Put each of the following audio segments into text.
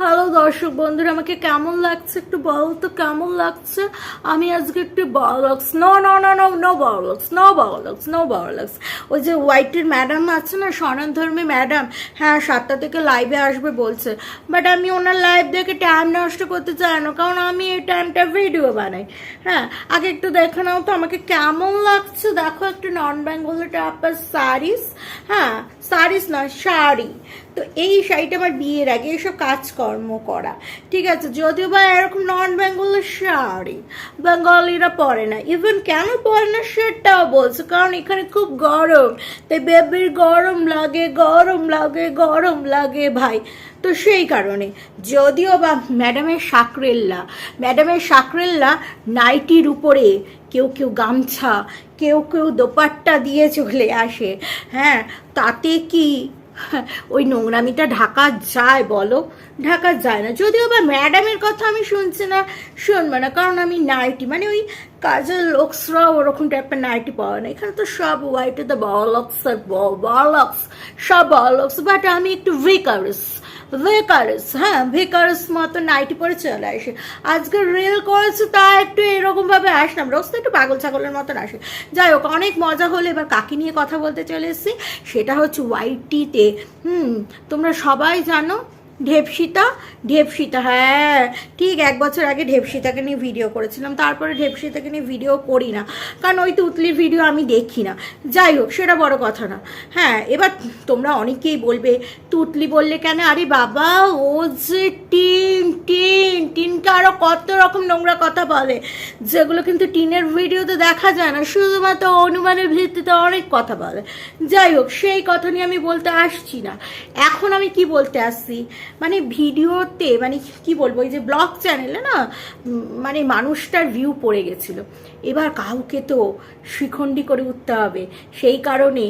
Hello দর্শক বন্ধুরা, আমাকে কেমন লাগছে একটু বলো তো, কেমন লাগছে? আমি আজকে একটু blocks no no no no no blocks no blocks no blocks ওই যে হোয়াইটের ম্যাডাম আছে না সনান ধর্মী ম্যাডাম হ্যাঁ সাতটা থেকে লাইভে আসবে বলছে। বাট আমি ওনার লাইভ দেখে টাইম নষ্ট করতে চাই না, কারণ আমি এই টাইমটা ভিডিও বানাই। হ্যাঁ আগে একটু দেখে নাও তো আমাকে কেমন লাগছে। দেখো একটু নন বেঙ্গলি টাইপের শাড়িস হ্যাঁ শাড়িস না শাড়ি। তো এই শাড়িটা আমার বিয়ের আগে এসব কাজকর্ম করা। ঠিক আছে, যদিও বা এরকম নন বেঙ্গলের শাড়ি বেঙ্গলিরা পরে না ইভেন কেন পরে না সেটাও বলছে, কারণ এখানে খুব গরম। তাই বেবির গরম লাগে গরম লাগে গরম লাগে ভাই। তো সেই কারণে, যদিও বা ম্যাডামের সাকরেল্লা ম্যাডামের সাকরেল্লা নাইটির উপরে কেউ কেউ গামছা, কেউ কেউ দোপাট্টা দিয়ে চলে আসে হ্যাঁ তাতে কি ওই নোংরামিটা ঢাকা যায় বলো? ঢাকা যায় না। যদিও বা ম্যাডামের কথা আমি শুনছি না, শুনব না, কারণ আমি নাইটি মানে ওই কাজের লোকসরা ওরকম টাইপের নাইটি পাওয়া না। এখানে তো সব হোয়াইটে তো বলক্স আর বলক্স, সব বলক্স বাট আমি একটু ভিকারস। ভিকারস হ্যাঁ ভেকারস মতো নাইটি পরে চলে আসে। আজকে রেল করেছে তা একটু এরকমভাবে আসলাম রোজ তো একটু পাগল ছাগলের মতন আসে। যাই হোক, অনেক মজা হলো, এবার কাকি নিয়ে কথা বলতে চলে এসেছি। সেটা হচ্ছে হোয়াইটিতে হুম, তোমরা সবাই জানো ঢেপসিতা ঢেপসিতা হ্যাঁ। ঠিক এক বছর আগে ঢেপসিতাকে নিয়ে ভিডিও করেছিলাম, তারপরে ঢেপসিতাকে নিয়ে ভিডিও করি না। কারণ ওই তুতলির ভিডিও আমি দেখি না। যাই হোক, সেটা বড় কথা না। হ্যাঁ এবার তোমরা অনেকেই বলবে, তুতলি বললে কেন? আরে বাবা, ও যে টিন টিন, টিনকে আরও কত রকম নোংরা কথা বলে। যেগুলো কিন্তু টিনের ভিডিওতে দেখা যায় না, শুধুমাত্র অনুমানের ভিত্তিতে অনেক কথা বলে। যাই হোক, সেই কথা নিয়ে আমি বলতে আসছি না। এখন আমি কি বলতে আসছি? মানে ভিডিওতে মানে কি বলব, এই যে ব্লগ চ্যানেলে না মানে মানুষটার ভিউ পড়ে গেছিল। এবার কাউকে তো শিখণ্ডি করে উঠতে হবে। সেই কারণে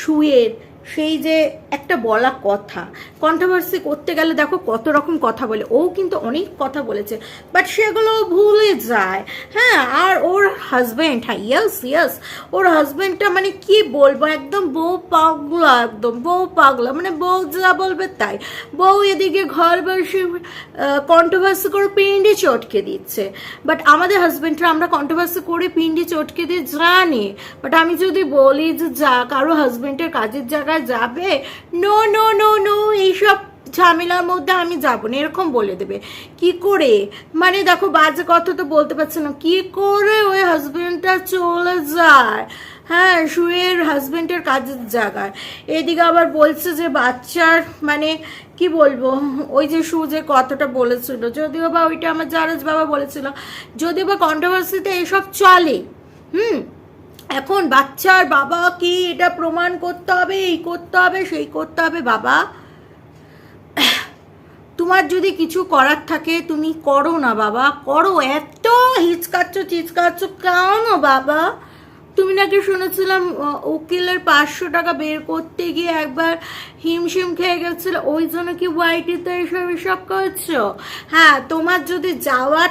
শুয়ের সেই যে একটা বলা কথা কন্ট্রোভার্সি করতে গেলে দেখো কত রকম কথা বলে। ও কিন্তু অনেক কথা বলেছে বাট সেগুলো ভুলে যায়। হ্যাঁ আর ওর হাজব্যান্ড হ্যাঁ ইয়েস ইয়েস ওর হাজব্যান্ডটা মানে কি বলব? একদম বউ পাগলা, একদম বউ পাগলা মানে বউ যা বলবে তাই। বউ এদিকে ঘর বসে কন্ট্রোভার্সি করে পিন্ডি চটকে দিচ্ছে। বাট আমাদের হাজব্যান্ডরা আমরা কন্ট্রোভার্সি করে পিন্ডি চটকে দিয়ে জানি। বাট আমি যদি বলি যে যা, কারও হাজব্যান্ডের কাজের জায়গায় যাবে? নো নো নো নো এইসব ঝামেলার মধ্যে আমি যাব না, এরকম বলে দেবে। কি করে? মানে দেখো, বাজে কথা তো বলতে পারছে না। কি করে ওই হাজবেন্ডটা চলে যায়? হ্যাঁ শুয়ের হাজবেন্ডের কাজের জায়গায়। এদিকে আবার বলছে যে বাচ্চার মানে কি বলব, ওই যে শু যে কথাটা বলেছিল, যদিও বা ওইটা আমার জারাজ বাবা বলেছিল, যদিও বা কন্ট্রোভার্সিতে এসব চলে, হুম? এখন বাচ্চার বাবা কি এটা প্রমাণ করতে হবে, এই করতে হবে, সেই করতে হবে, বাবা। তোমার যদি কিছু করার থাকে, তুমি করো না, বাবা। করো, এত হিচকাচ্ছ, চিচকাচ্ছ, কেন, বাবা? তুমি নাকি শুনেছিলাম উকিলের পাঁচশো টাকা বের করতে গিয়ে একবার হিমশিম খেয়ে গেছিল, ওই জন্য কি ওয়াইটিতে এসব এসব করছ? হ্যাঁ তোমার যদি যাওয়ার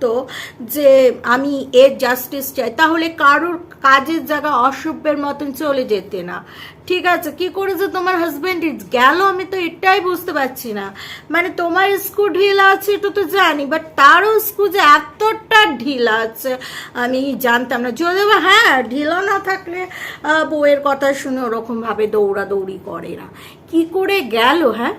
থাকতো যে আমি এর জাস্টিস চাই, তাহলে কারোর কাজের জায়গা অসভ্যের মতন চলে যেতে না। ঠিক আছে, কি করেছে তোমার হাজবেন্ড গেল, আমি তো এটাই বুঝতে পারছি না। মানে তোমার স্কু ঢিলা আছে, এটা তো জানি বাট তারও স্কু যে এতটা ঢিলা আছে, আমি জানতাম না। যদিও বা হ্যাঁ ঢিলা না থাকলে বউয়ের কথা শুনে ওরকমভাবে দৌড়াদৌড়ি করে না। কি করে গেল হ্যাঁ?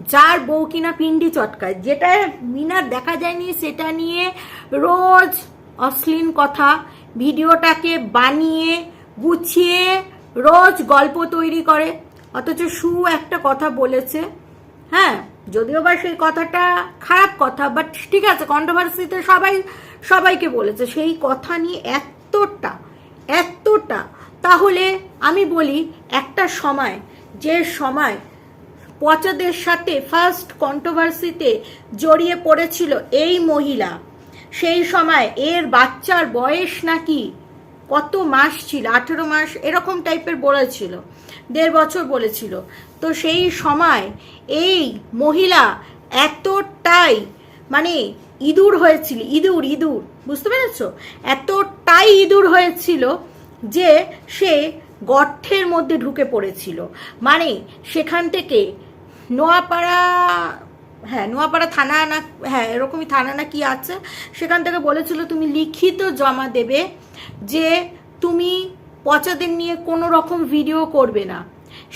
যার বউ কিনা পিন্ডি চটকায়। যেটা মিনার দেখা যায়নি, সেটা নিয়ে রোজ অশ্লীল কথা, ভিডিওটাকে বানিয়ে, গুছিয়ে রোজ গল্প তৈরি করে। অথচ সু একটা কথা বলেছে হ্যাঁ? যদিও বা সেই কথাটা খারাপ কথা বাট ঠিক আছে কন্ট্রোভার্সিতে সবাই, সবাইকে বলেছে। সেই কথা নিয়ে এতটা এতটা। তাহলে আমি বলি, একটা সময়, যে সময় পচাদের সাথে ফার্স্ট কন্ট্রোভার্সিতে জড়িয়ে পড়েছিল এই মহিলা। সেই সময় এর বাচ্চার বয়স নাকি কত মাস ছিল? আঠেরো মাস, এরকম টাইপের বলেছিল দেড় বছর বলেছিল। তো সেই সময় এই মহিলা এতটাই মানে ইঁদুর হয়েছিল, ইঁদুর ইঁদুর, বুঝতে পেরেছ? এতটাই ইঁদুর হয়েছিল যে সে গর্থের মধ্যে ঢুকে পড়েছিল। মানে সেখান থেকে নোয়াপাড়া হ্যাঁ নোয়াপাড়া থানা না হ্যাঁ এরকমই থানা না কি আছে, সেখান থেকে বলেছিল তুমি লিখিত জমা দেবে যে তুমি পচাদের নিয়ে কোনো রকম ভিডিও করবে না।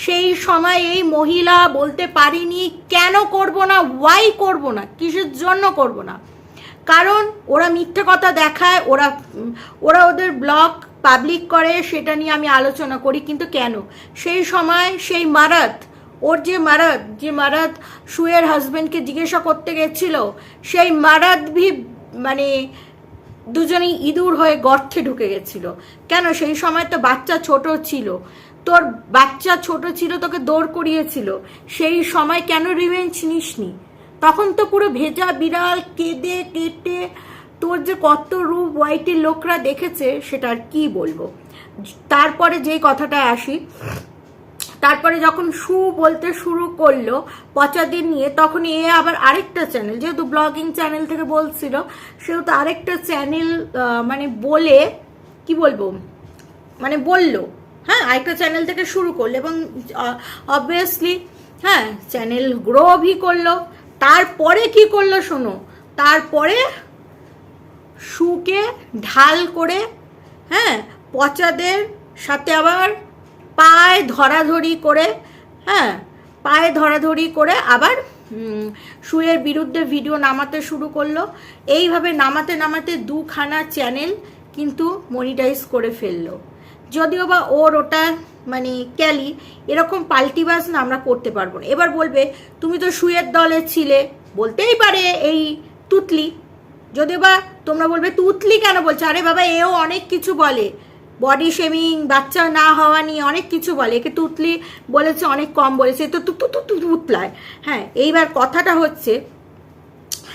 সেই সময় এই মহিলা বলতে পারিনি, কেন করব না ওয়াই করব না, কিসের জন্য করব না। কারণ ওরা মিথ্যে কথা দেখায়, ওরা ওরা ওদের ব্লগ পাবলিক করে, সেটা নিয়ে আমি আলোচনা করি, কিন্তু কেন? সেই সময় সেই মারাত ওর যে মারাত যে মারাত সুয়ের হাজবেন্ডকে জিজ্ঞাসা করতে গেছিল, সেই মারাত ভি মানে দুজনেই ইঁদুর হয়ে গর্তে ঢুকে গেছিল। কেন? সেই সময় তো বাচ্চা ছোট ছিল। তোর বাচ্চা ছোট ছিল, তোকে দৌড় করিয়েছিল। সেই সময় কেন রিভেঞ্জ নিসনি? তখন তো পুরো ভেজা বিড়াল কেঁদে কেটে তোর যে কত রূপ হোয়াইটের লোকরা দেখেছে, সেটা আর কি বলব? তারপরে যেই কথাটা আসি তারপরে যখন সু বলতে শুরু করল পচাদিন নিয়ে, তখন এ আবার আরেকটা চ্যানেল যেহেতু ব্লগিং চ্যানেল থেকে বলছিল, সেহেতু আরেকটা চ্যানেল মানে বলে, কি বলব? মানে বলল হ্যাঁ আরেকটা চ্যানেল থেকে শুরু করল এবং অবভিয়াসলি হ্যাঁ চ্যানেল গ্রো ভি করল। তারপরে কি করল শোনো? তারপরে শুকে ঢাল করে হ্যাঁ পচাদের সাথে আবার পায়ে ধরাধরি করে হ্যাঁ পায়ে ধরাধরি করে আবার শুয়ের বিরুদ্ধে ভিডিও নামাতে শুরু করল। এইভাবে নামাতে নামাতে দুখানা চ্যানেল কিন্তু মনিটাইজ করে ফেলল। যদিও বা ওর ওটা মানে ক্যালি এরকম পাল্টিবাজ না, আমরা করতে পারব না। এবার বলবে, তুমি তো শুয়ের দলে ছিলে। বলতেই পারে এই তুতলি। যদিও বা তোমরা বলবে, তুতলি কেন বলছো? আরে বাবা, এও অনেক কিছু বলে। বডি শেমিং বাচ্চা না হওয়া নিয়ে অনেক কিছু বলে। একে তুতলি বলেছে, অনেক কম বলেছে। তো তু তু তুতলায়। হ্যাঁ এইবার কথাটা হচ্ছে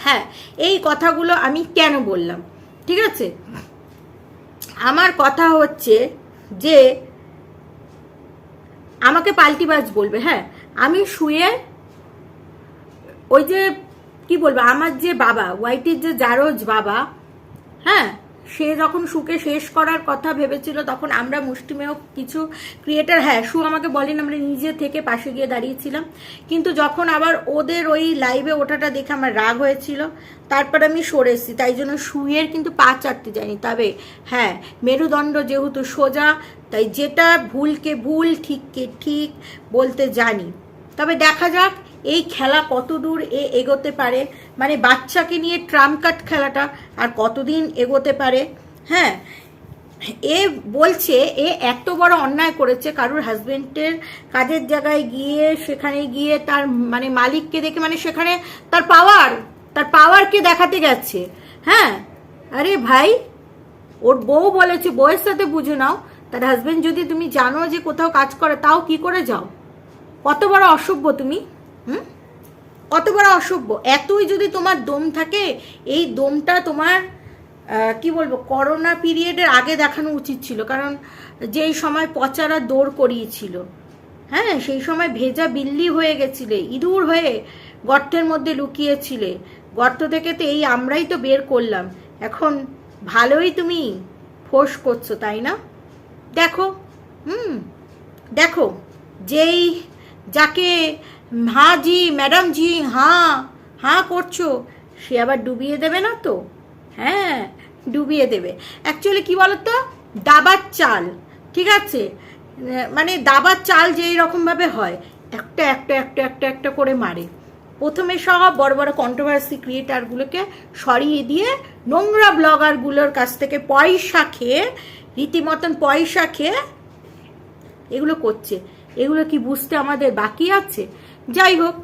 হ্যাঁ এই কথাগুলো আমি কেন বললাম? ঠিক আছে? আমার কথা হচ্ছে যে, আমাকে পাল্টিবাজ বলবে হ্যাঁ। আমি শুয়ে ওই যে, কি বলব, আমার যে বাবা ওয়াইটির যে জারজ বাবা হ্যাঁ সে যখন সুকে শেষ করার কথা ভেবেছিল, তখন আমরা মুষ্টিমেয় কিছু ক্রিয়েটার হ্যাঁ সু আমাকে বলেন, আমরা নিজে থেকে পাশে গিয়ে দাঁড়িয়েছিলাম। কিন্তু যখন আবার ওদের ওই লাইভে ওঠাটা দেখে আমার রাগ হয়েছিল, তারপর আমি সরে এসেছি। তাই জন্য শুয়ের কিন্তু পা চাটতে যায়নি। তবে হ্যাঁ মেরুদণ্ড যেহেতু সোজা, তাই যেটা ভুলকে ভুল, ঠিককে ঠিক বলতে জানি। তবে দেখা যাক এই খেলা কত দূর এ এগোতে পারে? মানে বাচ্চাকে নিয়ে ট্রাম কাট খেলাটা আর কতদিন এগোতে পারে? হ্যাঁ এ বলছে, এ এত বড় অন্যায় করেছে কারুর হাজবেন্ডের কাজের জায়গায় গিয়ে, সেখানে গিয়ে তার মানে মালিককে দেখে মানে সেখানে তার পাওয়ার, তার পাওয়ারকে দেখাতে গেছে। হ্যাঁ আরে ভাই, ওর বউ বলেছে, বউয়ের সাথে বুঝে নাও, তার হাজবেন্ড যদি তুমি জানো যে কোথাও কাজ করে, তাও কি করে যাও? কত বড় অসভ্য তুমি। হুম? কত বড় অসভ্য। এতই যদি তোমার দম থাকে, এই দমটা তোমার কি বলব, করোনা পিরিয়ডের আগে দেখানো উচিত ছিল। কারণ যেই সময় পচারা দৌড় করিয়েছিল হ্যাঁ সেই সময় ভেজা বিল্লি হয়ে গেছিলে, ইঁদুর হয়ে গর্তের মধ্যে লুকিয়েছিলে। গর্ত থেকে তো এই আমরাই তো বের করলাম। এখন ভালোই তুমি ফোর্স করছ, তাই না? দেখো, হুম, দেখো, যেই যাকে হ্যাঁ জি, ম্যাডাম জি হ্যাঁ হ্যাঁ করছ। সে আবার ডুবিয়ে দেবে না তো? হ্যাঁ ডুবিয়ে দেবে। অ্যাকচুয়ালি কি বলতো? দাবার চাল, ঠিক আছে? মানে দাবার চাল যেই রকমভাবে হয়, একটা একটা একটা একটা একটা করে মারে। প্রথমে সব বড় বড় কন্ট্রোভার্সি ক্রিয়েটারগুলোকে সরিয়ে দিয়ে নোংরা ব্লগারগুলোর কাছ থেকে পয়সা খেয়ে, রীতিমতন পয়সা খেয়ে এগুলো করছে। এগুলো কি বুঝতে আমাদের বাকি আছে? যাই হোক,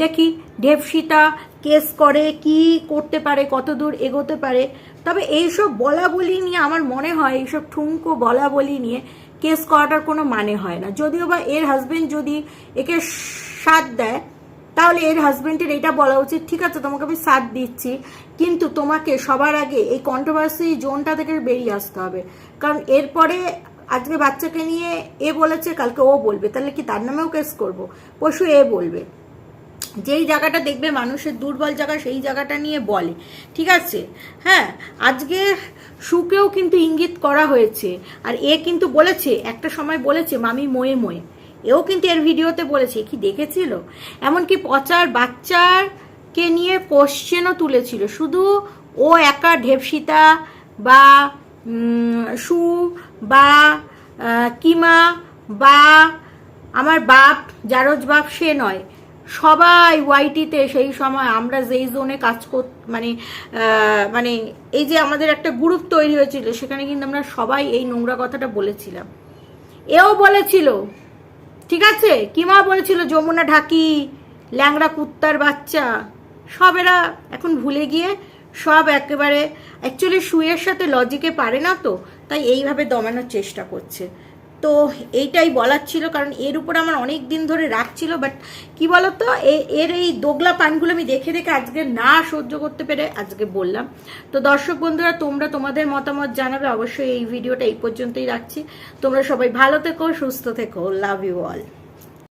দেখি দেবসীতা কেস করে কি করতে পারে, কত দূর এগোতে পারে। তবে এইসব বলা বলি নিয়ে আমার মনে হয়, এইসব ঠুঙ্কো বলা বলি নিয়ে কেস করাটার কোনো মানে হয় না। যদিও বা এর হাজবেন্ড যদি একে সাথ দেয়, তাহলে এর হাজবেন্ডের এটা বলা উচিত, ঠিক আছে, তোমাকে আমি সাথ দিচ্ছি, কিন্তু তোমাকে সবার আগে এই কন্ট্রোভার্সি জোনটা থেকে বেরিয়ে আসতে হবে। কারণ এরপরে আজকে বাচ্চাকে নিয়ে এ বলেছে, কালকে ও বলবে। তাহলে কি তার নামেও কেস করব? পশু এ বলবে। যেই জায়গাটা দেখবে মানুষের দুর্বল জায়গা, সেই জায়গাটা নিয়ে বলে। ঠিক আছে? হ্যাঁ আজকে সুকেও কিন্তু ইঙ্গিত করা হয়েছে। আর এ কিন্তু বলেছে, একটা সময় বলেছে, মামি ময়ে ময়ে। এও কিন্তু এর ভিডিওতে বলেছে। কি দেখেছিল? এমনকি পচার বাচ্চারকে নিয়ে কোশ্চেনও তুলেছিল। শুধু ও একা ঢেপসিতা বা সু বা কিমা বা, আমার বাপ জারজ বাপ সে নয়। সবাই ওয়াইটিতে সেই সময় আমরা যেই জোনে কাজ কর মানে মানে এই যে আমাদের একটা গ্রুপ তৈরি হয়েছিল, সেখানে কিন্তু আমরা সবাই এই নোংরা কথাটা বলেছিলাম। এও বলেছিল, ঠিক আছে? কিমা বলেছিল, যমুনা ঢাকি, ল্যাংড়া কুত্তার বাচ্চা। সব এরা এখন ভুলে গিয়ে সব একেবারে অ্যাকচুয়ালি শুয়ের সাথে লজিকে পারে না তো? তাই এইভাবে দমানোর চেষ্টা করছে। তো এইটাই বলার ছিল, কারণ এর উপর আমার অনেক দিন ধরে রাখছিল বাট কি বলতো এর এই দোগলা পানগুলো আমি দেখে দেখে আজকে না সহ্য করতে পেরে আজকে বললাম। তো দর্শক বন্ধুরা, তোমরা তোমাদের মতামত জানাবে, অবশ্যই এই ভিডিওটা এই পর্যন্তই রাখছি। তোমরা সবাই ভালো থেকো, সুস্থ থেকো লাভ ইউ অল